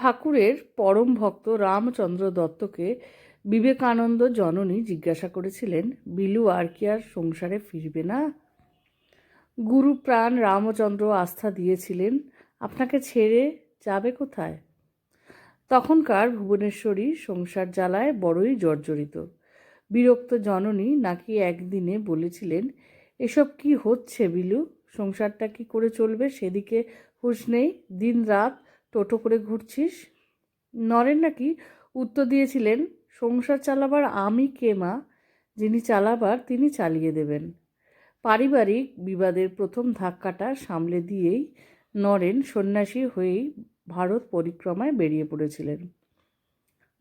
ঠাকুরের পরম ভক্ত রামচন্দ্র দত্তকে বিবেকানন্দ জননী জিজ্ঞাসা করেছিলেন, বিলু, আর কি আর সংসারে ফিরবে না? গুরু প্রাণ রামচন্দ্র আস্থা দিয়েছিলেন, আপনাকে ছেড়ে যাবে কোথায়? তখনকার ভুবনেশ্বরী সংসার জ্বালায় বড়ই জর্জরিত। বিরক্ত জননী নাকি একদিনে বলেছিলেন, এসব কি হচ্ছে বিলু? সংসারটা কি করে চলবে? সেদিকে হুঁশ নেই? দিন রাত টোটো করে ঘুরছিস? নরেন নাকি উত্তর দিয়েছিলেন, সংসার চালাবার আমি কে মা? যিনি চালাবার তিনি চালিয়ে দেবেন। পারিবারিক বিবাদের প্রথম ধাক্কাটা সামলে দিয়েই নরেন সন্ন্যাসী হয়েই ভারত পরিক্রমায় বেরিয়ে পড়েছিলেন।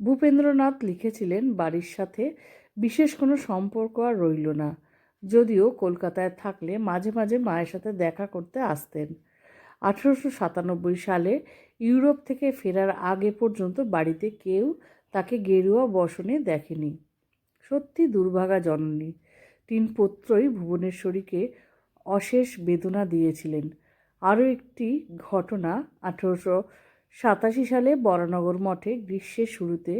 ভূপেন্দ্রনাথ লিখেছিলেন, বাড়ির সাথে বিশেষ কোনো সম্পর্ক আর রইল না। যদিও কলকাতায় থাকলে মাঝে মাঝে মায়ের সাথে দেখা করতে আসতেন। আঠেরোশো সাতানব্বই সালে ইউরোপ থেকে ফেরার আগে পর্যন্ত বাড়িতে কেউ তাকে গেরুয়া বসনে দেখেনি। সত্যি দুর্ভাগা জননী। তিন পুত্রই ভুবনেশ্বরীকে অশেষ বেদনা দিয়েছিলেন। আরও একটি ঘটনা, আঠেরোশো সাতাশি সালে বরানগর মঠে গ্রীষ্মের শুরুতে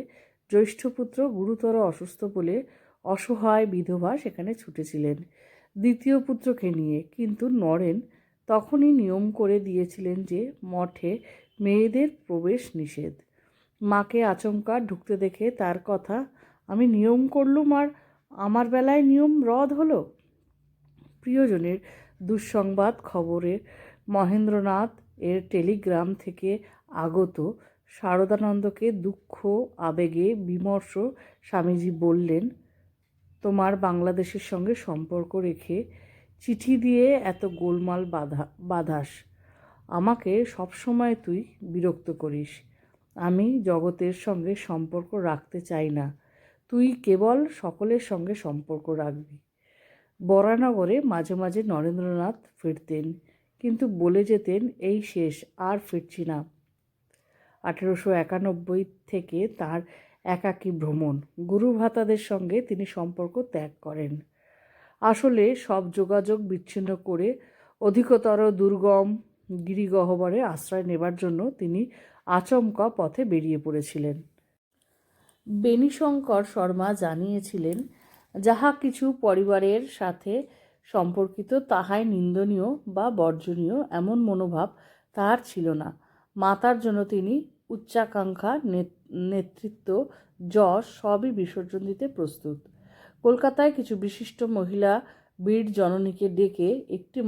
জ্যৈষ্ঠ পুত্র গুরুতর অসুস্থ বলে অসহায় বিধবা সেখানে ছুটেছিলেন। দ্বিতীয় পুত্রকে নিয়ে কিন্তু নরেন তখনই নিয়ম করে দিয়েছিলেন যে মঠে মেয়েদের প্রবেশ নিষেধ। মাকে আচমকা ঢুকতে দেখে তার কথা, আমি নিয়ম করলুম আর আমার বেলায় নিয়ম রদ হলো? প্রিয়জনের দুঃসংবাদ খবরে মহেন্দ্রনাথ এর টেলিগ্রাম থেকে আগত শারদানন্দকে দুঃখ, আবেগে বিমর্ষ স্বামীজি বললেন, তোমার বাংলাদেশের সঙ্গে সম্পর্ক রেখে চিঠি দিয়ে এত গোলমাল বাধা, বাধাস। আমাকে সবসময় তুই বিরক্ত করিস। আমি জগতের সঙ্গে সম্পর্ক রাখতে চাই না। তুই কেবল সকলের সঙ্গে সম্পর্ক রাখবি। বরানগরে মাঝে মাঝে নরেন্দ্রনাথ ফিরতেন, কিন্তু বলে যেতেন, এই শেষ, আর ফিরছি না। আঠেরোশো একানব্বই থেকে তার একাকী ভ্রমণ। গুরু ভাতাদের সঙ্গে তিনি সম্পর্ক ত্যাগ করেন। আসলে সব যোগাযোগ বিচ্ছিন্ন করে অধিকতর দুর্গম গিরিগহ্বরে আশ্রয় নেবার জন্য তিনি আচমকা পথে বেরিয়ে পড়েছিলেন। বেণীশঙ্কর শর্মা জানিয়েছিলেন, যাহা কিছু পরিবারের সাথে সম্পর্কিত, তাহাই নিন্দনীয় বা বর্জনীয় এমন মনোভাব তাহার ছিল না। মাতার জন্য তিনি উচ্চাকাঙ্ক্ষা নেতৃত্ব, যশ সবই বিসর্জন দিতে প্রস্তুত। কলকাতায় কিছু বিশিষ্ট মহিলা বীর জননীকে ডেকে একটি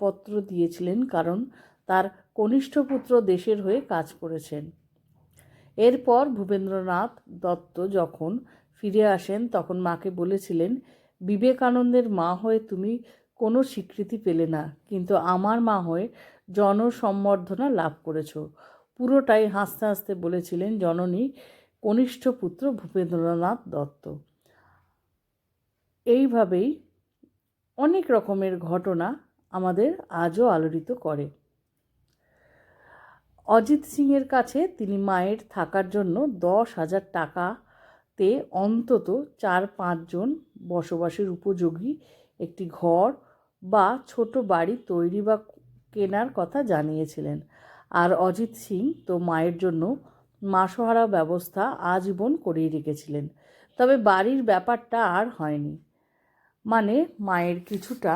পত্র দিয়েছিলেন কারণ তার কনিষ্ঠ পুত্র দেশের হয়ে কাজ করেছেন। এরপর ভূপেন্দ্রনাথ দত্ত যখন ফিরে আসেন, তখন মাকে বলেছিলেন, বিবেকানন্দের মা হয়ে তুমি কোনো স্বীকৃতি পেলে না, কিন্তু আমার মা হয়ে জনসম্বর্ধনা লাভ করেছ। পুরোটাই হাসতে হাসতে বলেছিলেন জননী কনিষ্ঠ পুত্র ভূপেন্দ্রনাথ দত্ত। এইভাবেই অনেক রকমের ঘটনা আমাদের আজও আলোড়িত করে। অজিত সিংয়ের কাছে তিনি মায়ের থাকার জন্য দশ হাজার টাকাতে অন্তত চার পাঁচজন বসবাসের উপযোগী একটি ঘর বা ছোট বাড়ি তৈরি বা কেনার কথা জানিয়েছিলেন। আর অজিত সিং তো মায়ের জন্য মাসহারা ব্যবস্থা আজীবন করেই রেখেছিলেন। তবে বাড়ির ব্যাপারটা আর হয়নি। মানে মায়ের কিছুটা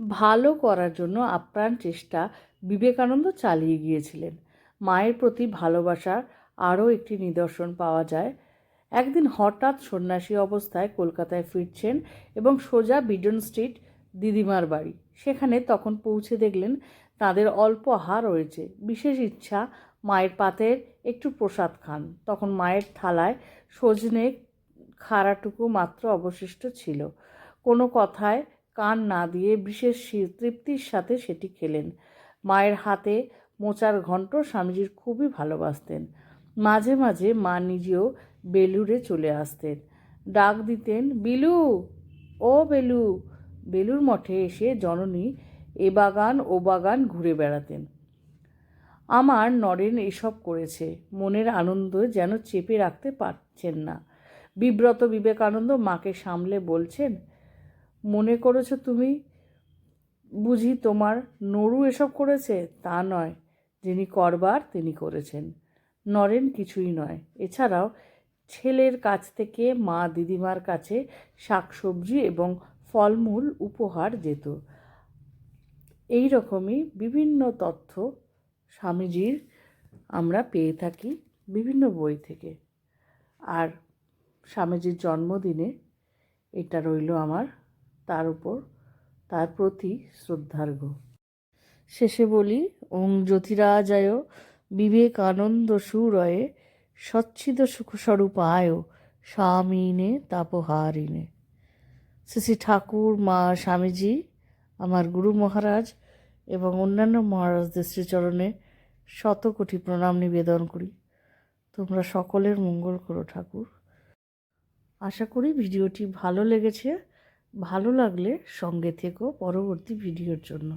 ভালো করার জন্য আপ্রাণ চেষ্টা বিবেকানন্দ চালিয়ে গিয়েছিলেন। মায়ের প্রতি ভালোবাসার আরও একটি নিদর্শন পাওয়া যায়। একদিন হঠাৎ সন্ন্যাসী অবস্থায় কলকাতায় ফিরছেন এবং সোজা বিডন স্ট্রিট দিদিমার বাড়ি। সেখানে তখন পৌঁছে দেখলেন তাদের অল্প আহার রয়েছে। বিশেষ ইচ্ছা মায়ের পাতের একটু প্রসাদ খান। তখন মায়ের থালায় সজনে খাড়াটুকু মাত্র অবশিষ্ট ছিল। কোনো কথায় কান না দিয়ে বিশেষ তৃপ্তির সাথে সেটি খেলেন। মায়ের হাতে মোচার ঘণ্ট স্বামীজির খুবই ভালোবাসতেন। মাঝে মাঝে মা নিজেও বেলুরে চলে আসতেন। ডাক দিতেন, বিলু, ও বেলু। বেলুর মঠে এসে জননী এ বাগান ও বাগান ঘুরে বেড়াতেন। আমার নরেন এসব করেছে। মনের আনন্দ যেন চেপে রাখতে পারছেন না। বিব্রত বিবেকানন্দ মাকে সামলে বলছেন মনে করেছ তুমি? বুঝি তোমার নরু এসব করেছে? তা নয়। যিনি করবার, তিনি করেছেন। নরেন কিছুই নয়। এছাড়াও ছেলের কাছ থেকে মা দিদিমার কাছে শাকসবজি এবং ফলমূল উপহার যেত। এই রকমই বিভিন্ন তথ্য স্বামীজির আমরা পেয়ে থাকি বিভিন্ন বই থেকে। আর স্বামীজির জন্মদিনে এটা রইল আমার তার উপর তার প্রতি শ্রদ্ধার্ঘ। শেষে বলি, ওং জ্যোতিরাজায় বিবেকানন্দ সুরয়ে সচ্ছিদ সুখস্বরূপায় স্বামীনে তাপহারিণে। শ্রী শ্রী ঠাকুর, মা, স্বামীজি, আমার গুরু মহারাজ এবং অন্যান্য মহারাজদের শ্রীচরণে শত কোটি প্রণাম নিবেদন করি। তোমরা সকলের মঙ্গল করো ঠাকুর। আশা করি ভিডিওটি ভালো লেগেছে। ভালো লাগলে সঙ্গে থেকো পরবর্তী ভিডিওর জন্য।